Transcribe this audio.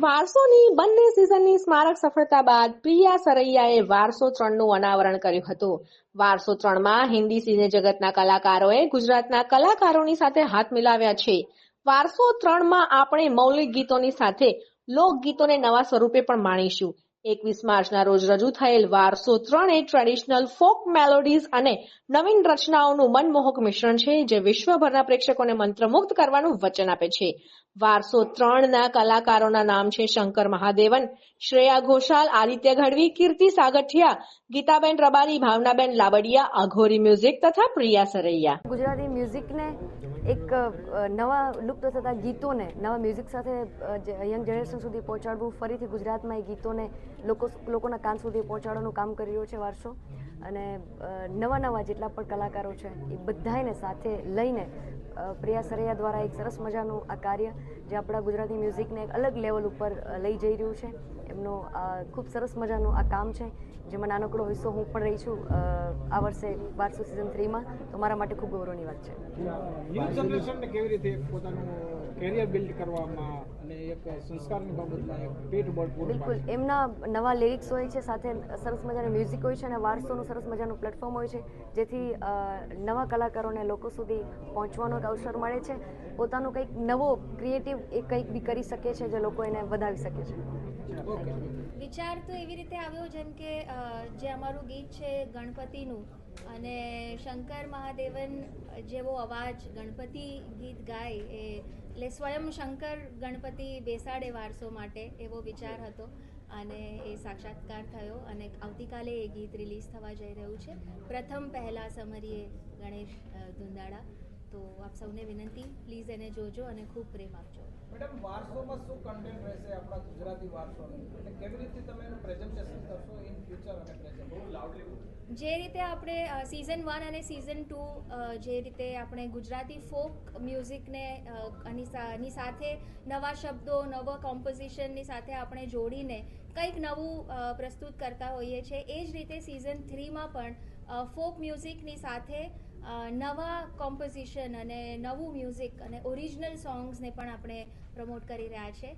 વારસોની બંને સિઝનની સ્મારક સફળતા બાદ પ્રિયા સરૈયાએ વારસો ત્રણનું અનાવરણ કર્યું હતું. વારસો ત્રણમાં હિન્દી સિને જગતના કલાકારોએ ગુજરાતના કલાકારોની સાથે હાથ મિલાવ્યા છે. વારસો ત્રણમાં આપણે મૌલિક ગીતોની સાથે લોકગીતોને નવા સ્વરૂપે પણ માણીશું. એકવીસ માર્ચના રોજ રજૂ થયેલ વારસો ત્રણ એ ટ્રેડિશનલ ફોક મેલોડીઝ અને નવીન રચનાઓનું મનમોહક મિશ્રણ છે, જે વિશ્વભરના પ્રેક્ષકોને મંત્રમુગ્ધ કરવાનું વચન આપે છે. વારસો ત્રણના કલાકારોના નામ છે શંકર મહાદેવન, શ્રેયા ઘોષાલ, આદિત્ય ગઢવી, કીર્તિ સાગઠિયા, ગીતાબેન રબારી, ભાવનાબેન લાબડિયા, અઘોરી મ્યુઝિક તથા પ્રિયા સરૈયા. ગુજરાતી મ્યુઝિકને એક નવા લુપ્ત થતા ગીતોને, નવા મ્યુઝિક સાથે યંગ જનરેશન સુધી પહોંચાડવું, ફરીથી ગુજરાતમાં એ ગીતોને લોકો, લોકોના કાન સુધી પહોંચાડવાનું કામ કરી રહ્યો છે વારસો. અને નવા નવા જેટલા પણ કલાકારો છે, એ બધાને સાથે લઈને પ્રિયા સરૈયા દ્વારા એક સરસ મજાનું આ કાર્ય જે આપણા ગુજરાતી મ્યુઝિકને એક અલગ લેવલ ઉપર લઈ જઈ રહ્યું છે. એમનું ખૂબ સરસ મજાનું આ કામ છે. જેમાં નાનકડો હિસ્સો હું પણ રહી છું આ વર્ષે વારસો સિઝન થ્રીમાં તો મારા માટે ખૂબ ગૌરવની વાત છે. કેવી રીતે પોતાનું કેરિયર બિલ્ડ કરવામાં અને એક સંસ્કારની બાબતમાં એક પીઠ બળ પૂરું બિલકુલ. એમના નવા લિરિક્સ હોય છે સાથે સરસ મજાનું મ્યુઝિક હોય છે અને વારસોનું સરસ મજાનું પ્લેટફોર્મ હોય છે જેથી નવા કલાકારોને લોકો સુધી પહોંચવાનો અવસર મળે છે. પોતાનું કંઈક નવો ક્રિએટિવ એ કંઈક બી કરી શકે છે જે લોકો એને વધાવી શકે છે. વિચાર તો એવી રીતે આવ્યો જેમ કે જે અમારું ગીત છે ગણપતિનું અને શંકર મહાદેવન જેવો અવાજ ગણપતિ ગીત ગાય એ એટલે સ્વયં શંકર ગણપતિ બેસાડે વારસો માટે એવો વિચાર હતો અને એ સાક્ષાત્કાર થયો અને આવતીકાલે એ ગીત રિલીઝ થવા જઈ રહ્યું છે. પ્રથમ પહેલા સમરીએ ગણેશ ધુંદાળા તો આપ સૌને વિનંતી પ્લીઝ એને જોજો અને ખૂબ પ્રેમ આપજો. મેડમ વારસોમાં શું કન્ટેન્ટ રહેશે આપણા ગુજરાતી વારસોનું? એટલે કેવી રીતે તમે એનું પ્રેઝન્ટેશન કરશો ઇન ફ્યુચર અને પ્રેઝન્ટ બહુ લાઉડલી જે રીતે આપણે સિઝન વન અને સિઝન ટુ જે રીતે આપણે ગુજરાતી ફોક મ્યુઝિકને એની આની સાથે નવા શબ્દો નવા કોમ્પોઝિશનની સાથે આપણે જોડીને કંઈક નવું પ્રસ્તુત કરતા હોઈએ છીએ. એ જ રીતે સિઝન થ્રીમાં પણ ફોક મ્યુઝિકની સાથે નવા કોમ્પોઝિશન અને નવું મ્યુઝિક અને ઓરિજિનલ સોંગ્સને પણ આપણે પ્રમોટ કરી રહ્યા છે.